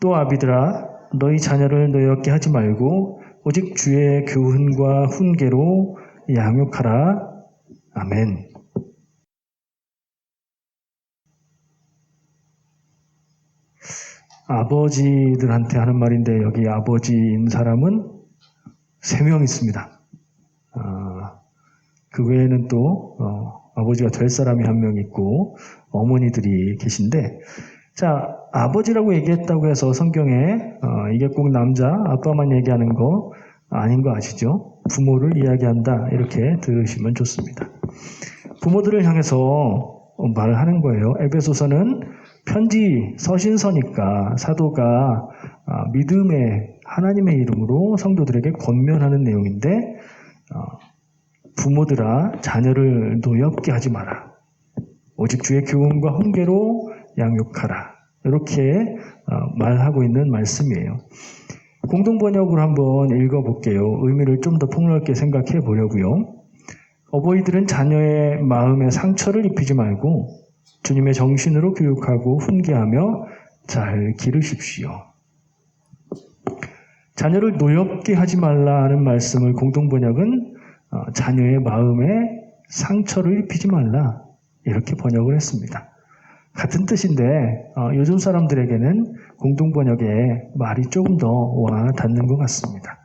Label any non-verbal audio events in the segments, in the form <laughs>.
또 아비들아 너희 자녀를 노엽게 하지 말고 오직 주의 교훈과 훈계로 양육하라. 아멘. 아버지들한테 하는 말인데 여기 아버지인 사람은 세명 있습니다. 아, 그 외에는 또 어, 아버지가 될 사람이 한 명 있고 어머니들이 계신데 자 아버지라고 얘기했다고 해서 성경에 어, 이게 꼭 남자 아빠만 얘기하는 거 아닌 거 아시죠? 부모를 이야기한다 이렇게 들으시면 좋습니다. 부모들을 향해서 말을 하는 거예요. 에베소서는 편지 서신서니까 사도가 아, 믿음의 하나님의 이름으로 성도들에게 권면하는 내용인데 어, 부모들아 자녀를 노엽게 하지 마라. 오직 주의 교훈과 훈계로 양육하라. 이렇게 어, 말하고 있는 말씀이에요. 공동번역으로 한번 읽어볼게요. 의미를 좀 더 폭넓게 생각해 보려고요. 어버이들은 자녀의 마음에 상처를 입히지 말고 주님의 정신으로 교육하고 훈계하며 잘 기르십시오. 자녀를 노엽게 하지 말라는 말씀을 공동번역은 어, 자녀의 마음에 상처를 입히지 말라 이렇게 번역을 했습니다. 같은 뜻인데 어, 요즘 사람들에게는 공동번역의 말이 조금 더 와 닿는 것 같습니다.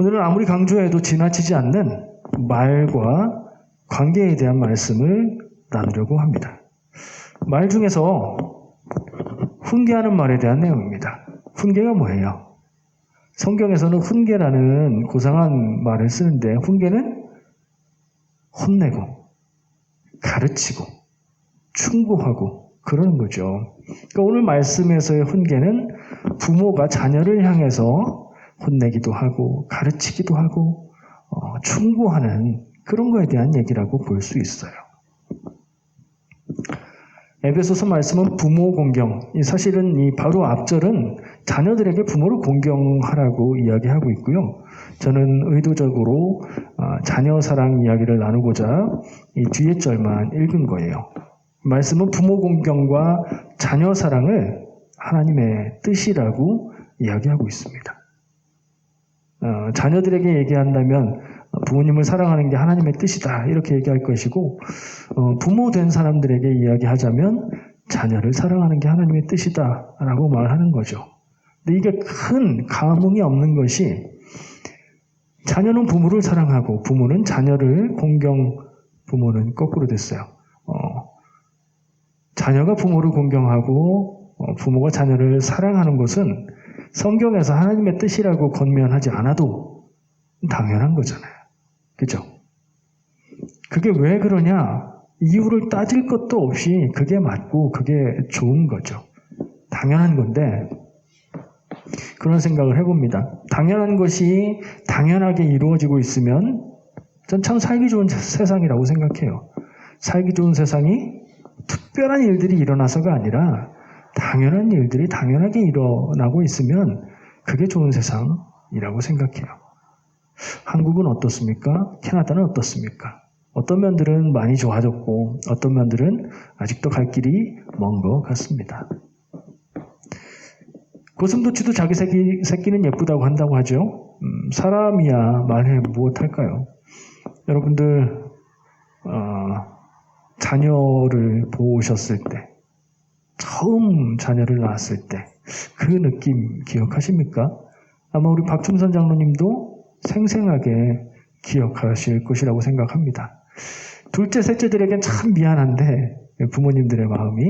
오늘은 아무리 강조해도 지나치지 않는 말과 관계에 대한 말씀을 나누려고 합니다. 말 중에서 훈계하는 말에 대한 내용입니다. 훈계가 뭐예요? 성경에서는 훈계라는 고상한 말을 쓰는데 훈계는 혼내고 가르치고 충고하고 그러는 거죠. 그러니까 오늘 말씀에서의 훈계는 부모가 자녀를 향해서 혼내기도 하고 가르치기도 하고 어, 충고하는 그런 거에 대한 얘기라고 볼 수 있어요. 에베소서 말씀은 부모 공경. 사실은 이 바로 앞절은 자녀들에게 부모를 공경하라고 이야기하고 있고요. 저는 의도적으로 아, 자녀 사랑 이야기를 나누고자 이 뒤에 절만 읽은 거예요. 말씀은 부모 공경과 자녀 사랑을 하나님의 뜻이라고 이야기하고 있습니다. 어, 자녀들에게 얘기한다면 부모님을 사랑하는 게 하나님의 뜻이다 이렇게 얘기할 것이고 어, 부모 된 사람들에게 이야기하자면 자녀를 사랑하는 게 하나님의 뜻이다라고 말하는 거죠. 근데 이게 큰 감흥이 없는 것이 자녀는 부모를 사랑하고 부모는 자녀를 공경 부모는 거꾸로 됐어요. 어, 자녀가 부모를 공경하고 어, 부모가 자녀를 사랑하는 것은 성경에서 하나님의 뜻이라고 권면하지 않아도 당연한 거잖아요. 그죠? 그게 왜 그러냐? 이유를 따질 것도 없이 그게 맞고 그게 좋은 거죠. 당연한 건데, 그런 생각을 해봅니다. 당연한 것이 당연하게 이루어지고 있으면 전 참 살기 좋은 세상이라고 생각해요. 살기 좋은 세상이 특별한 일들이 일어나서가 아니라 당연한 일들이 당연하게 일어나고 있으면 그게 좋은 세상이라고 생각해요. 한국은 어떻습니까? 캐나다는 어떻습니까? 어떤 면들은 많이 좋아졌고 어떤 면들은 아직도 갈 길이 먼 것 같습니다. 고슴도치도 자기 새끼, 새끼는 예쁘다고 한다고 하죠. 음, 사람이야 말해 무엇할까요? 여러분들 어, 자녀를 보셨을 때 처음 자녀를 낳았을 때 그 느낌 기억하십니까? 아마 우리 박충선 장로님도 생생하게 기억하실 것이라고 생각합니다. 둘째, 셋째들에겐 참 미안한데 부모님들의 마음이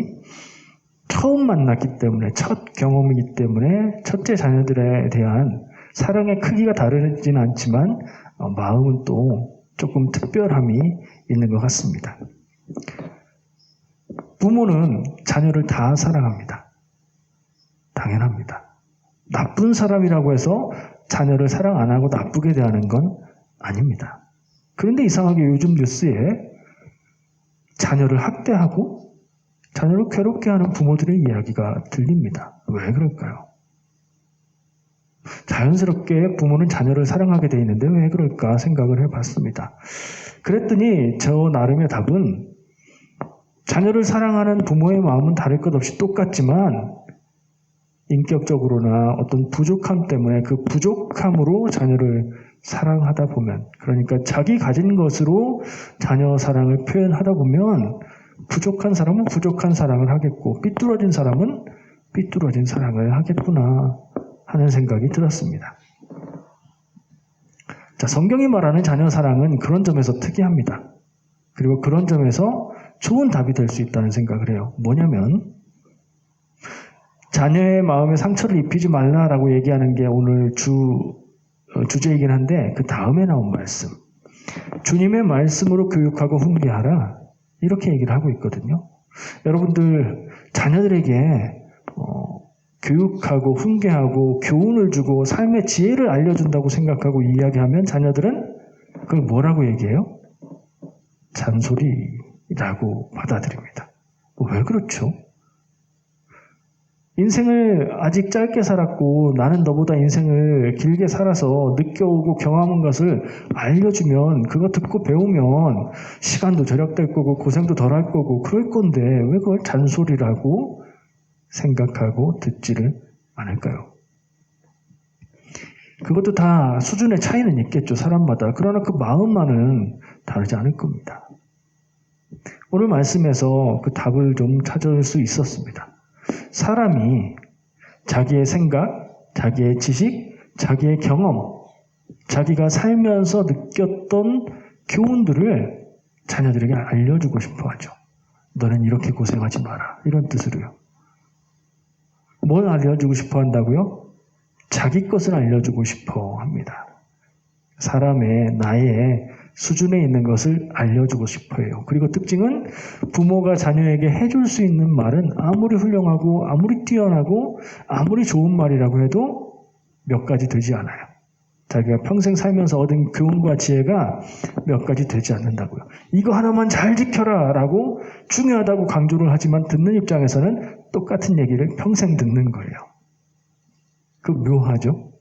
처음 만났기 때문에 첫 경험이기 때문에 첫째 자녀들에 대한 사랑의 크기가 다르진 않지만 어, 마음은 또 조금 특별함이 있는 것 같습니다. 부모는 자녀를 다 사랑합니다. 당연합니다. 나쁜 사람이라고 해서 자녀를 사랑 안 하고 나쁘게 대하는 건 아닙니다. 그런데 이상하게 요즘 뉴스에 자녀를 학대하고 자녀를 괴롭게 하는 부모들의 이야기가 들립니다. 왜 그럴까요? 자연스럽게 부모는 자녀를 사랑하게 돼 있는데 왜 그럴까 생각을 해봤습니다. 그랬더니 저 나름의 답은 자녀를 사랑하는 부모의 마음은 다를 것 없이 똑같지만 인격적으로나 어떤 부족함 때문에 그 부족함으로 자녀를 사랑하다 보면, 그러니까 자기 가진 것으로 자녀 사랑을 표현하다 보면, 부족한 사람은 부족한 사랑을 하겠고, 삐뚤어진 사람은 삐뚤어진 사랑을 하겠구나 하는 생각이 들었습니다. 자, 성경이 말하는 자녀 사랑은 그런 점에서 특이합니다. 그리고 그런 점에서 좋은 답이 될 수 있다는 생각을 해요. 뭐냐면, 자녀의 마음에 상처를 입히지 말라라고 얘기하는 게 오늘 주, 어, 주제이긴 한데, 그 다음에 나온 말씀. 주님의 말씀으로 교육하고 훈계하라. 이렇게 얘기를 하고 있거든요. 여러분들, 자녀들에게, 어, 교육하고 훈계하고 교훈을 주고 삶의 지혜를 알려준다고 생각하고 이야기하면 자녀들은 그걸 뭐라고 얘기해요? 잔소리 라고 받아들입니다. 왜 그렇죠? 인생을 아직 짧게 살았고 나는 너보다 인생을 길게 살아서 느껴오고 경험한 것을 알려주면 그거 듣고 배우면 시간도 절약될 거고 고생도 덜 할 거고 그럴 건데 왜 그걸 잔소리라고 생각하고 듣지를 않을까요? 그것도 다 수준의 차이는 있겠죠, 사람마다. 그러나 그 마음만은 다르지 않을 겁니다. 오늘 말씀에서 그 답을 좀 찾을 수 있었습니다. 사람이 자기의 생각, 자기의 지식, 자기의 경험, 자기가 살면서 느꼈던 교훈들을 자녀들에게 알려주고 싶어 하죠. 너는 이렇게 고생하지 마라. 이런 뜻으로요. 뭘 알려주고 싶어 한다고요? 자기 것을 알려주고 싶어 합니다. 사람의 나의 수준에 있는 것을 알려주고 싶어 해요. 그리고 특징은 부모가 자녀에게 해줄 수 있는 말은 아무리 훌륭하고 아무리 뛰어나고 아무리 좋은 말이라고 해도 몇 가지 되지 않아요. 자기가 평생 살면서 얻은 교훈과 지혜가 몇 가지 되지 않는다고요. 이거 하나만 잘 지켜라 라고 중요하다고 강조를 하지만 듣는 입장에서는 똑같은 얘기를 평생 듣는 거예요. 그 묘하죠?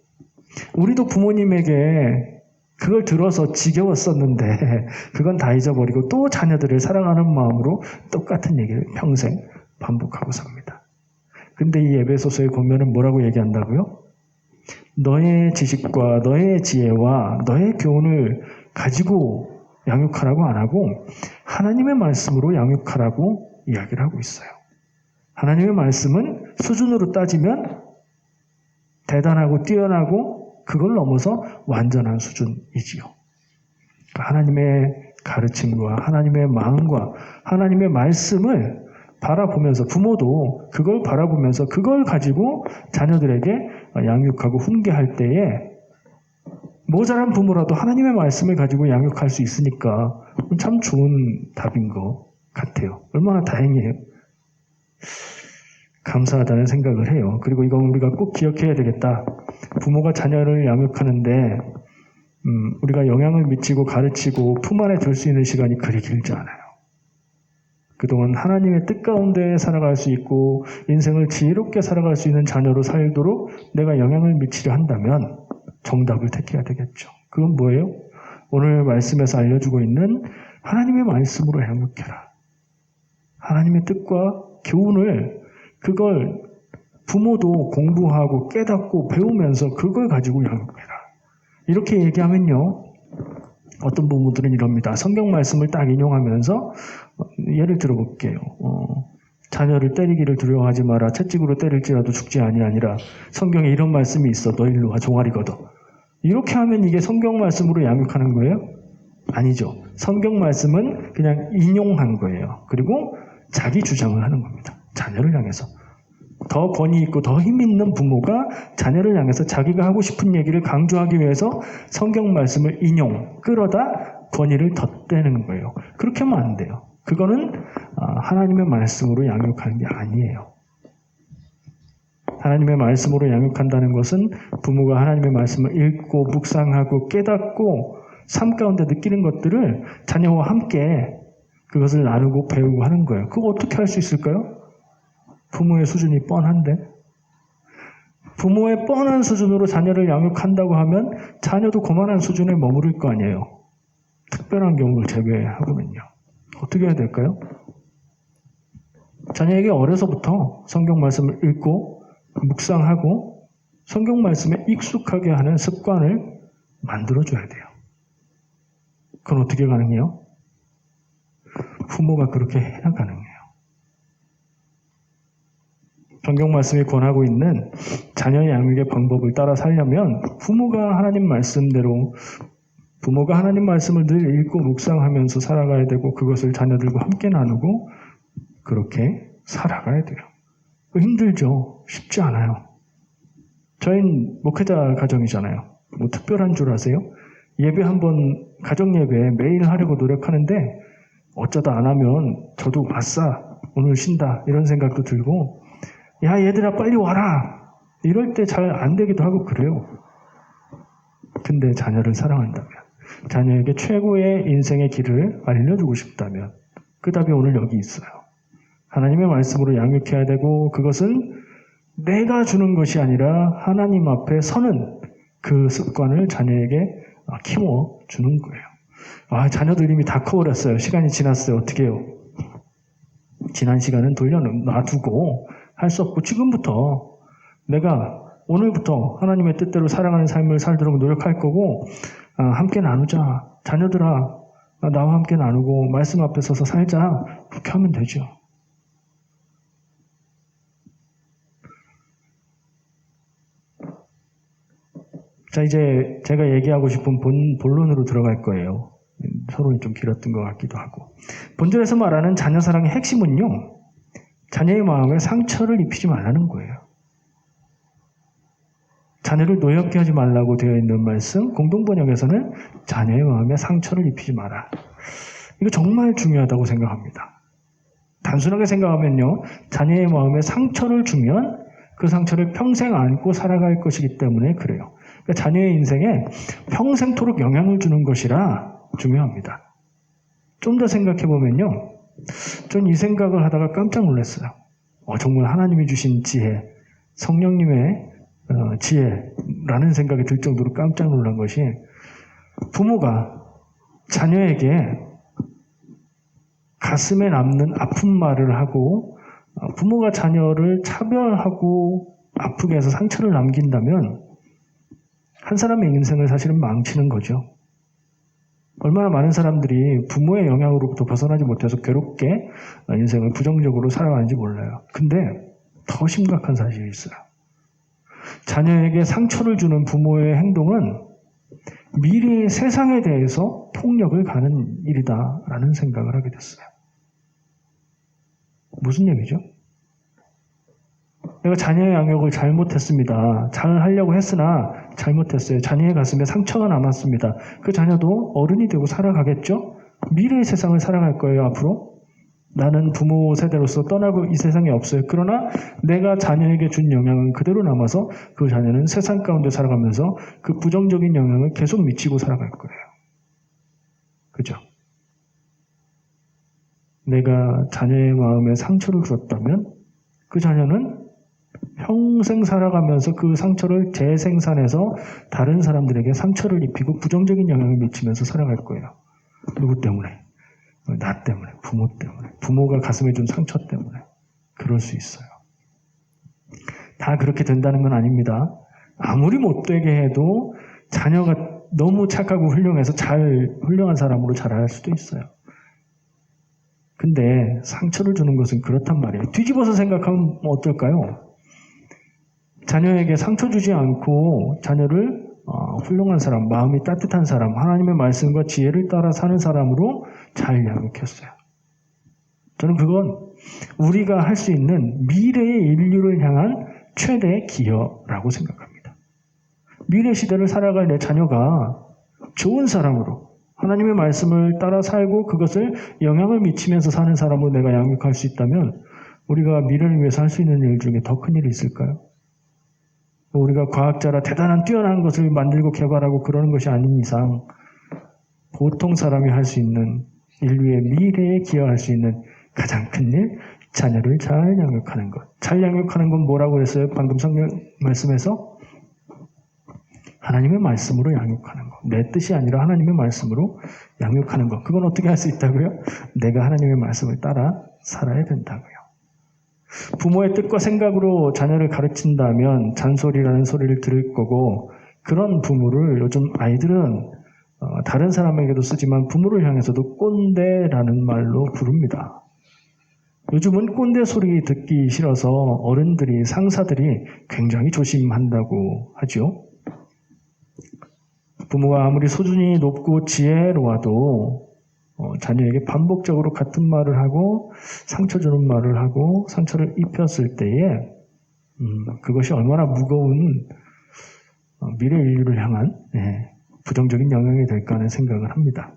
우리도 부모님에게 그걸 들어서 지겨웠었는데 <laughs> 그건 다 잊어버리고 또 자녀들을 사랑하는 마음으로 똑같은 얘기를 평생 반복하고 삽니다. 근데 이 에베소서의 보면은 뭐라고 얘기한다고요? 너의 지식과 너의 지혜와 너의 교훈을 가지고 양육하라고 안 하고 하나님의 말씀으로 양육하라고 이야기를 하고 있어요. 하나님의 말씀은 수준으로 따지면 대단하고 뛰어나고 그걸 넘어서 완전한 수준이지요. 그러니까 하나님의 가르침과 하나님의 마음과 하나님의 말씀을 바라보면서 부모도 그걸 바라보면서 그걸 가지고 자녀들에게 양육하고 훈계할 때에 모자란 부모라도 하나님의 말씀을 가지고 양육할 수 있으니까 참 좋은 답인 것 같아요. 얼마나 다행이에요. 감사하다는 생각을 해요. 그리고 이건 우리가 꼭 기억해야 되겠다. 부모가 자녀를 양육하는데 음, 우리가 영향을 미치고 가르치고 품 안에 둘수 있는 시간이 그리 길지 않아요. 그동안 하나님의 뜻 가운데 살아갈 수 있고 인생을 지혜롭게 살아갈 수 있는 자녀로 살도록 내가 영향을 미치려 한다면 정답을 택해야 되겠죠. 그건 뭐예요? 오늘 말씀에서 알려주고 있는 하나님의 말씀으로 양육해라. 하나님의 뜻과 교훈을 그걸 부모도 공부하고 깨닫고 배우면서 그걸 가지고 양육해라. 이렇게 얘기하면요. 어떤 부모들은 이럽니다. 성경 말씀을 딱 인용하면서 예를 들어볼게요. 어, 자녀를 때리기를 두려워하지 마라. 채찍으로 때릴지라도 죽지 아니하니라. 성경에 이런 말씀이 있어. 너 일로 와 종아리 걷어. 이렇게 하면 이게 성경 말씀으로 양육하는 거예요? 아니죠. 성경 말씀은 그냥 인용한 거예요. 그리고 자기 주장을 하는 겁니다. 자녀를 향해서. 더 권위 있고 더 힘 있는 부모가 자녀를 향해서 자기가 하고 싶은 얘기를 강조하기 위해서 성경 말씀을 인용, 끌어다 권위를 덧대는 거예요. 그렇게 하면 안 돼요. 그거는 아, 하나님의 말씀으로 양육하는 게 아니에요. 하나님의 말씀으로 양육한다는 것은 부모가 하나님의 말씀을 읽고 묵상하고 깨닫고 삶 가운데 느끼는 것들을 자녀와 함께 그것을 나누고 배우고 하는 거예요. 그거 어떻게 할 수 있을까요? 부모의 수준이 뻔한데 부모의 뻔한 수준으로 자녀를 양육한다고 하면 자녀도 그만한 수준에 머무를 거 아니에요. 특별한 경우를 제외하고는요. 어떻게 해야 될까요? 자녀에게 어려서부터 성경 말씀을 읽고 묵상하고 성경 말씀에 익숙하게 하는 습관을 만들어줘야 돼요. 그건 어떻게 가능해요? 부모가 그렇게 해야 가능해요. 성경 말씀이 권하고 있는 자녀 양육의 방법을 따라 살려면 부모가 하나님 말씀대로 부모가 하나님 말씀을 늘 읽고 묵상하면서 살아가야 되고 그것을 자녀들과 함께 나누고 그렇게 살아가야 돼요. 힘들죠. 쉽지 않아요. 저희는 목회자 가정이잖아요. 뭐 특별한 줄 아세요? 예배 한번 가정 예배 매일 하려고 노력하는데 어쩌다 안 하면 저도 아싸 오늘 쉰다 이런 생각도 들고 야 얘들아 빨리 와라 이럴 때 잘 안 되기도 하고 그래요. 근데 자녀를 사랑한다면 자녀에게 최고의 인생의 길을 알려주고 싶다면 그 답이 오늘 여기 있어요. 하나님의 말씀으로 양육해야 되고 그것은 내가 주는 것이 아니라 하나님 앞에 서는 그 습관을 자녀에게 키워 주는 거예요. 아, 자녀들 이미 다 커버렸어요. 시간이 지났어요. 어떻게 해요? 지난 시간은 돌려 놔두고 할 수 없고 지금부터 내가 오늘부터 하나님의 뜻대로 살아가는 삶을 살도록 노력할 거고 아, 함께 나누자. 자녀들아 나와 함께 나누고 말씀 앞에 서서 살자. 그렇게 하면 되죠. 자, 이제 제가 얘기하고 싶은 본, 본론으로 들어갈 거예요. 서론이 좀 길었던 것 같기도 하고. 본절에서 말하는 자녀 사랑의 핵심은요, 자녀의 마음에 상처를 입히지 말라는 거예요. 자녀를 노엽게 하지 말라고 되어 있는 말씀, 공동번역에서는 자녀의 마음에 상처를 입히지 마라. 이거 정말 중요하다고 생각합니다. 단순하게 생각하면요, 자녀의 마음에 상처를 주면 그 상처를 평생 안고 살아갈 것이기 때문에 그래요. 그러니까 자녀의 인생에 평생토록 영향을 주는 것이라 중요합니다. 좀 더 생각해 보면요. 전 이 생각을 하다가 깜짝 놀랐어요. 어, 정말 하나님이 주신 지혜, 성령님의 어, 지혜라는 생각이 들 정도로 깜짝 놀란 것이 부모가 자녀에게 가슴에 남는 아픈 말을 하고 어, 부모가 자녀를 차별하고 아프게 해서 상처를 남긴다면 한 사람의 인생을 사실은 망치는 거죠. 얼마나 많은 사람들이 부모의 영향으로부터 벗어나지 못해서 괴롭게 인생을 부정적으로 살아가는지 몰라요. 근데 더 심각한 사실이 있어요. 자녀에게 상처를 주는 부모의 행동은 미래의 세상에 대해서 폭력을 가는 일이다라는 생각을 하게 됐어요. 무슨 얘기죠? 내가 자녀의 양육을 잘못했습니다. 잘 하려고 했으나 잘못했어요. 자녀의 가슴에 상처가 남았습니다. 그 자녀도 어른이 되고 살아가겠죠? 미래의 세상을 살아갈 거예요, 앞으로. 나는 부모 세대로서 떠나고 이 세상에 없어요. 그러나 내가 자녀에게 준 영향은 그대로 남아서 그 자녀는 세상 가운데 살아가면서 그 부정적인 영향을 계속 미치고 살아갈 거예요. 그죠? 내가 자녀의 마음에 상처를 줬다면 그 자녀는 평생 살아가면서 그 상처를 재생산해서 다른 사람들에게 상처를 입히고 부정적인 영향을 미치면서 살아갈 거예요. 누구 때문에? 나 때문에, 부모 때문에, 부모가 가슴에 준 상처 때문에. 그럴 수 있어요. 다 그렇게 된다는 건 아닙니다. 아무리 못되게 해도 자녀가 너무 착하고 훌륭해서 잘, 훌륭한 사람으로 자랄 수도 있어요. 근데 상처를 주는 것은 그렇단 말이에요. 뒤집어서 생각하면 어떨까요? 자녀에게 상처 주지 않고 자녀를 어, 훌륭한 사람, 마음이 따뜻한 사람, 하나님의 말씀과 지혜를 따라 사는 사람으로 잘 양육했어요. 저는 그건 우리가 할 수 있는 미래의 인류를 향한 최대의 기여라고 생각합니다. 미래 시대를 살아갈 내 자녀가 좋은 사람으로 하나님의 말씀을 따라 살고 그것을 영향을 미치면서 사는 사람으로 내가 양육할 수 있다면 우리가 미래를 위해서 할 수 있는 일 중에 더 큰 일이 있을까요? 우리가 과학자라 대단한 뛰어난 것을 만들고 개발하고 그러는 것이 아닌 이상 보통 사람이 할 수 있는 인류의 미래에 기여할 수 있는 가장 큰 일, 자녀를 잘 양육하는 것. 잘 양육하는 건 뭐라고 했어요? 방금 성경 말씀에서 하나님의 말씀으로 양육하는 것. 내 뜻이 아니라 하나님의 말씀으로 양육하는 것. 그건 어떻게 할 수 있다고요? 내가 하나님의 말씀을 따라 살아야 된다고요. 부모의 뜻과 생각으로 자녀를 가르친다면 잔소리라는 소리를 들을 거고 그런 부모를 요즘 아이들은 어, 다른 사람에게도 쓰지만 부모를 향해서도 꼰대라는 말로 부릅니다. 요즘은 꼰대 소리 듣기 싫어서 어른들이 상사들이 굉장히 조심한다고 하죠. 부모가 아무리 수준이 높고 지혜로워도 어, 자녀에게 반복적으로 같은 말을 하고 상처 주는 말을 하고 상처를 입혔을 때에 음, 그것이 얼마나 무거운 어, 미래 인류를 향한 예, 부정적인 영향이 될까 하는 생각을 합니다.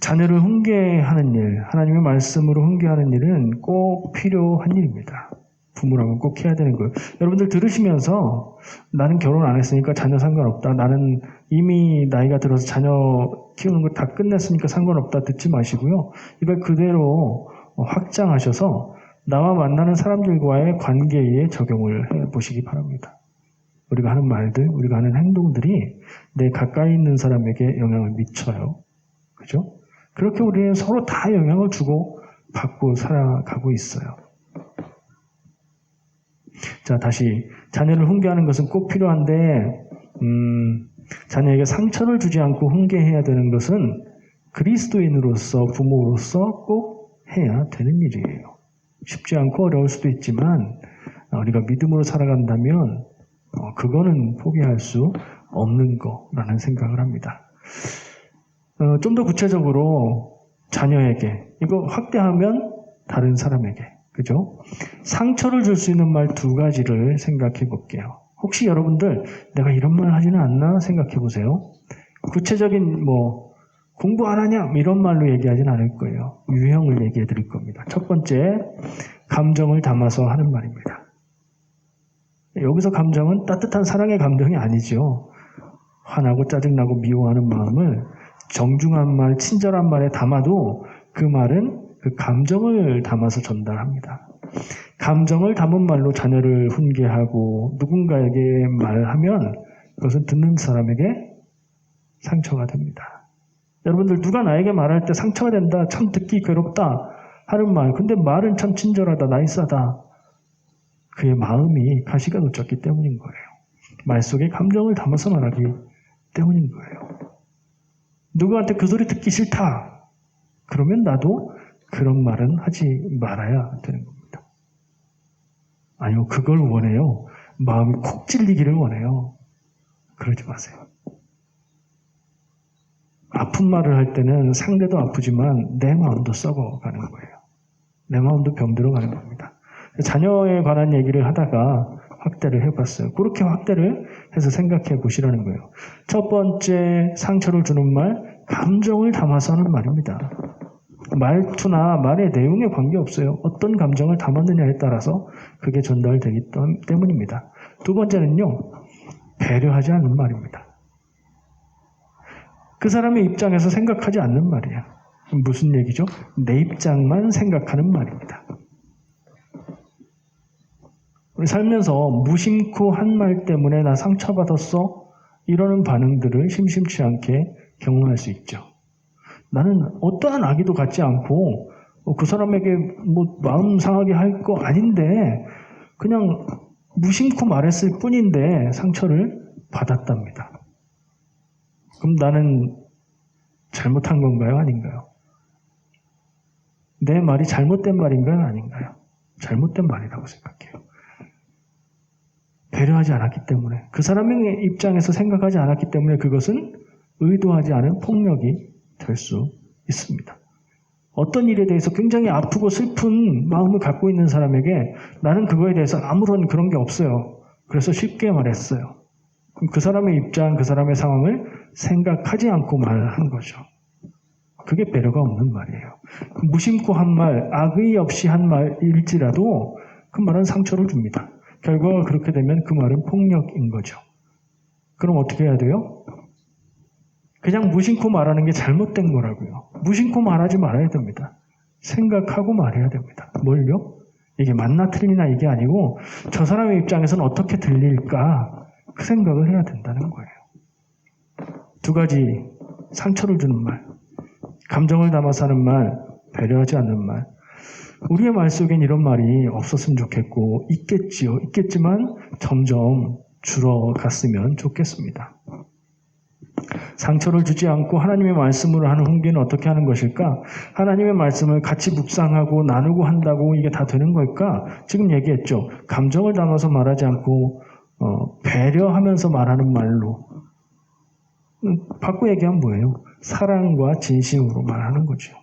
자녀를 훈계하는 일, 하나님의 말씀으로 훈계하는 일은 꼭 필요한 일입니다. 부모라면 꼭 해야 되는 거예요. 여러분들 들으시면서 나는 결혼 안 했으니까 자녀 상관없다. 나는 이미 나이가 들어서 자녀 키우는 거 다 끝냈으니까 상관없다. 듣지 마시고요. 이걸 그대로 확장하셔서 나와 만나는 사람들과의 관계에 적용을 해 보시기 바랍니다. 우리가 하는 말들, 우리가 하는 행동들이 내 가까이 있는 사람에게 영향을 미쳐요. 그죠? 그렇게 우리는 서로 다 영향을 주고 받고 살아가고 있어요. 자, 다시 자녀를 훈계하는 것은 꼭 필요한데 음, 자녀에게 상처를 주지 않고 훈계해야 되는 것은 그리스도인으로서 부모로서 꼭 해야 되는 일이에요. 쉽지 않고 어려울 수도 있지만 어, 우리가 믿음으로 살아간다면 어, 그거는 포기할 수 없는 거라는 생각을 합니다. 어, 좀 더 구체적으로 자녀에게 이거 확대하면 다른 사람에게 그죠? 상처를 줄 수 있는 말 두 가지를 생각해 볼게요. 혹시 여러분들 내가 이런 말 하지는 않나 생각해 보세요. 구체적인 뭐 공부 안 하냐 이런 말로 얘기하진 않을 거예요. 유형을 얘기해 드릴 겁니다. 첫 번째 감정을 담아서 하는 말입니다. 여기서 감정은 따뜻한 사랑의 감정이 아니죠. 화나고 짜증나고 미워하는 마음을 정중한 말, 친절한 말에 담아도 그 말은 그 감정을 담아서 전달합니다. 감정을 담은 말로 자녀를 훈계하고 누군가에게 말하면 그것은 듣는 사람에게 상처가 됩니다. 여러분들 누가 나에게 말할 때 상처가 된다, 참 듣기 괴롭다 하는 말, 근데 말은 참 친절하다, 나이스하다. 그의 마음이 가시가 놓쳤기 때문인 거예요. 말 속에 감정을 담아서 말하기 때문인 거예요. 누구한테 그 소리 듣기 싫다. 그러면 나도 그런 말은 하지 말아야 되는 겁니다. 아니요, 그걸 원해요. 마음이 콕 찔리기를 원해요. 그러지 마세요. 아픈 말을 할 때는 상대도 아프지만 내 마음도 썩어가는 거예요. 내 마음도 병들어 가는 겁니다. 자녀에 관한 얘기를 하다가 확대를 해봤어요. 그렇게 확대를 해서 생각해 보시라는 거예요. 첫 번째 상처를 주는 말, 감정을 담아서 하는 말입니다. 말투나 말의 내용에 관계없어요. 어떤 감정을 담았느냐에 따라서 그게 전달되기 때문입니다. 두 번째는요, 배려하지 않는 말입니다. 그 사람의 입장에서 생각하지 않는 말이에요. 무슨 얘기죠? 내 입장만 생각하는 말입니다. 우리 살면서 무심코 한 말 때문에 나 상처받았어? 이러는 반응들을 심심치 않게 경험할 수 있죠. 나는 어떠한 악의도 갖지 않고 그 사람에게 뭐 마음 상하게 할 거 아닌데 그냥 무심코 말했을 뿐인데 상처를 받았답니다. 그럼 나는 잘못한 건가요? 아닌가요? 내 말이 잘못된 말인가요? 아닌가요? 잘못된 말이라고 생각해요. 배려하지 않았기 때문에 그 사람의 입장에서 생각하지 않았기 때문에 그것은 의도하지 않은 폭력이 될 수 있습니다. 어떤 일에 대해서 굉장히 아프고 슬픈 마음을 갖고 있는 사람에게 나는 그거에 대해서 아무런 그런 게 없어요. 그래서 쉽게 말했어요. 그 사람의 입장, 그 사람의 상황을 생각하지 않고 말한 거죠. 그게 배려가 없는 말이에요. 무심코 한 말, 악의 없이 한 말일지라도 그 말은 상처를 줍니다. 결과가 그렇게 되면 그 말은 폭력인 거죠. 그럼 어떻게 해야 돼요? 그냥 무심코 말하는 게 잘못된 거라고요. 무심코 말하지 말아야 됩니다. 생각하고 말해야 됩니다. 뭘요? 이게 맞나 틀리나 이게 아니고 저 사람의 입장에서는 어떻게 들릴까 그 생각을 해야 된다는 거예요. 두 가지 상처를 주는 말, 감정을 담아서 하는 말, 배려하지 않는 말. 우리의 말 속엔 이런 말이 없었으면 좋겠고, 있겠지요. 있겠지만 점점 줄어갔으면 좋겠습니다. 상처를 주지 않고 하나님의 말씀으로 하는 훈계는 어떻게 하는 것일까? 하나님의 말씀을 같이 묵상하고 나누고 한다고 이게 다 되는 걸까? 지금 얘기했죠. 감정을 담아서 말하지 않고 어, 배려하면서 말하는 말로 음, 바꿔 얘기하면 뭐예요? 사랑과 진심으로 말하는 거죠.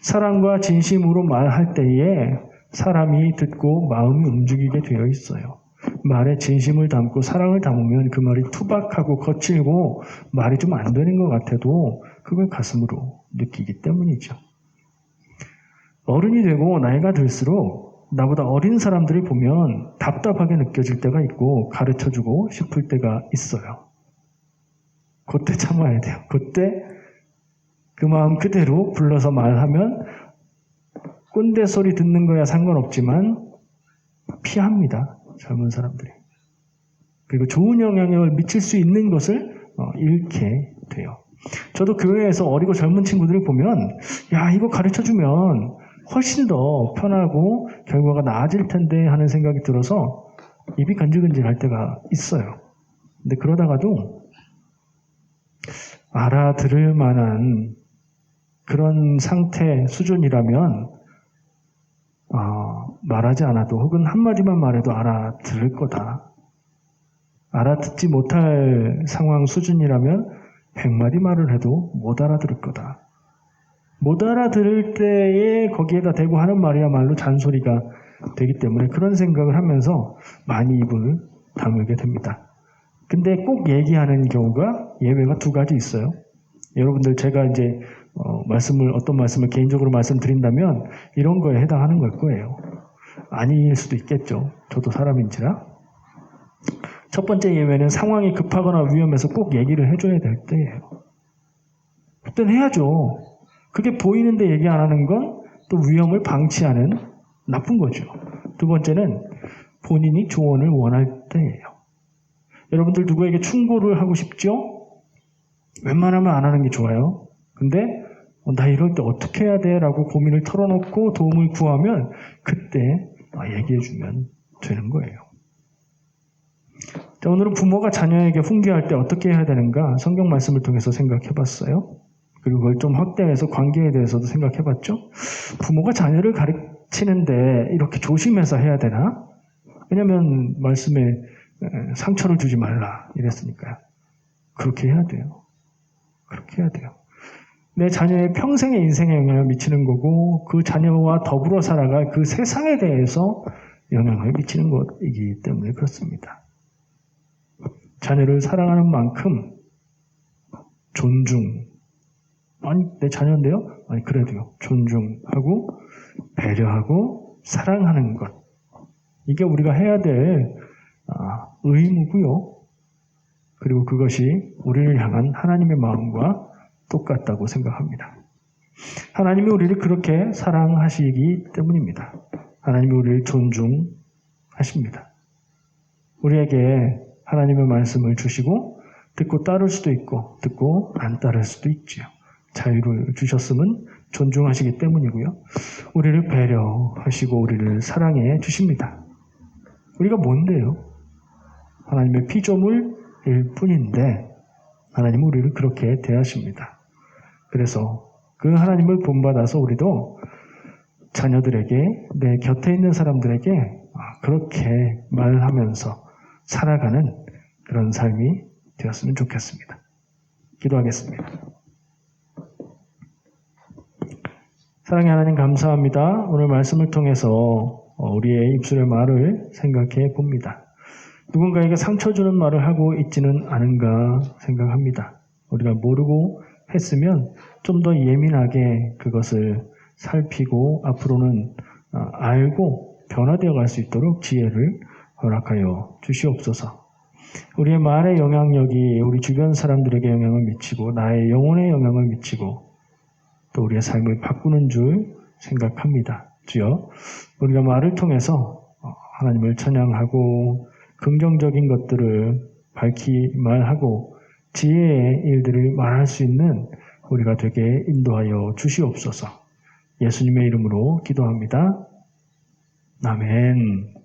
사랑과 진심으로 말할 때에 사람이 듣고 마음이 움직이게 되어 있어요. 말에 진심을 담고 사랑을 담으면 그 말이 투박하고 거칠고 말이 좀 안 되는 것 같아도 그걸 가슴으로 느끼기 때문이죠. 어른이 되고 나이가 들수록 나보다 어린 사람들이 보면 답답하게 느껴질 때가 있고 가르쳐 주고 싶을 때가 있어요. 그때 참아야 돼요. 그때 그 마음 그대로 불러서 말하면 꼰대 소리 듣는 거야 상관없지만 피합니다. 젊은 사람들이. 그리고 좋은 영향력을 미칠 수 있는 것을 어, 잃게 돼요. 저도 교회에서 어리고 젊은 친구들을 보면, 야, 이거 가르쳐 주면 훨씬 더 편하고 결과가 나아질 텐데 하는 생각이 들어서 입이 간질간질 할 때가 있어요. 근데 그러다가도 알아들을 만한 그런 상태 수준이라면 어, 말하지 않아도 혹은 한마디만 말해도 알아들을 거다. 알아듣지 못할 상황 수준이라면 백마디 말을 해도 못 알아들을 거다. 못 알아들을 때에 거기에다 대고 하는 말이야말로 잔소리가 되기 때문에 그런 생각을 하면서 많이 입을 다물게 됩니다. 근데 꼭 얘기하는 경우가 예외가 두 가지 있어요. 여러분들 제가 이제 어, 말씀을 어떤 말씀을 개인적으로 말씀드린다면 이런 거에 해당하는 걸 거예요. 아닐 수도 있겠죠. 저도 사람인지라. 첫 번째 예외는 상황이 급하거나 위험해서 꼭 얘기를 해줘야 될 때예요. 그땐 해야죠. 그게 보이는데 얘기 안 하는 건 또 위험을 방치하는 나쁜 거죠. 두 번째는 본인이 조언을 원할 때예요. 여러분들 누구에게 충고를 하고 싶죠? 웬만하면 안 하는 게 좋아요. 근데 어, 나 이럴 때 어떻게 해야 돼? 라고 고민을 털어놓고 도움을 구하면 그때 아, 얘기해주면 되는 거예요. 자, 오늘은 부모가 자녀에게 훈계할 때 어떻게 해야 되는가 성경 말씀을 통해서 생각해 봤어요. 그리고 그걸 좀 확대해서 관계에 대해서도 생각해 봤죠. 부모가 자녀를 가르치는데 이렇게 조심해서 해야 되나? 왜냐면 말씀에 상처를 주지 말라 이랬으니까요. 그렇게 해야 돼요. 그렇게 해야 돼요. 내 자녀의 평생의 인생에 영향을 미치는 거고 그 자녀와 더불어 살아갈 그 세상에 대해서 영향을 미치는 것이기 때문에 그렇습니다. 자녀를 사랑하는 만큼 존중 아니 내 자녀인데요? 아니 그래도요 존중하고 배려하고 사랑하는 것 이게 우리가 해야 될 아, 의무고요. 그리고 그것이 우리를 향한 하나님의 마음과 똑같다고 생각합니다. 하나님이 우리를 그렇게 사랑하시기 때문입니다. 하나님이 우리를 존중하십니다. 우리에게 하나님의 말씀을 주시고 듣고 따를 수도 있고 듣고 안 따를 수도 있지요. 자유를 주셨음은 존중하시기 때문이고요. 우리를 배려하시고 우리를 사랑해 주십니다. 우리가 뭔데요? 하나님의 피조물일 뿐인데 하나님은 우리를 그렇게 대하십니다. 그래서 그 하나님을 본받아서 우리도 자녀들에게 내 곁에 있는 사람들에게 아, 그렇게 말하면서 살아가는 그런 삶이 되었으면 좋겠습니다. 기도하겠습니다. 사랑의 하나님 감사합니다. 오늘 말씀을 통해서 어, 우리의 입술의 말을 생각해 봅니다. 누군가에게 상처 주는 말을 하고 있지는 않은가 생각합니다. 우리가 모르고 했으면 좀 더 예민하게 그것을 살피고 앞으로는 어, 알고 변화되어 갈 수 있도록 지혜를 허락하여 주시옵소서. 우리의 말의 영향력이 우리 주변 사람들에게 영향을 미치고 나의 영혼에 영향을 미치고 또 우리의 삶을 바꾸는 줄 생각합니다. 주여, 우리가 말을 통해서 어, 하나님을 찬양하고 긍정적인 것들을 밝히 말하고 지혜의 일들을 말할 수 있는 우리가 되게 인도하여 주시옵소서. 예수님의 이름으로 기도합니다. 아멘.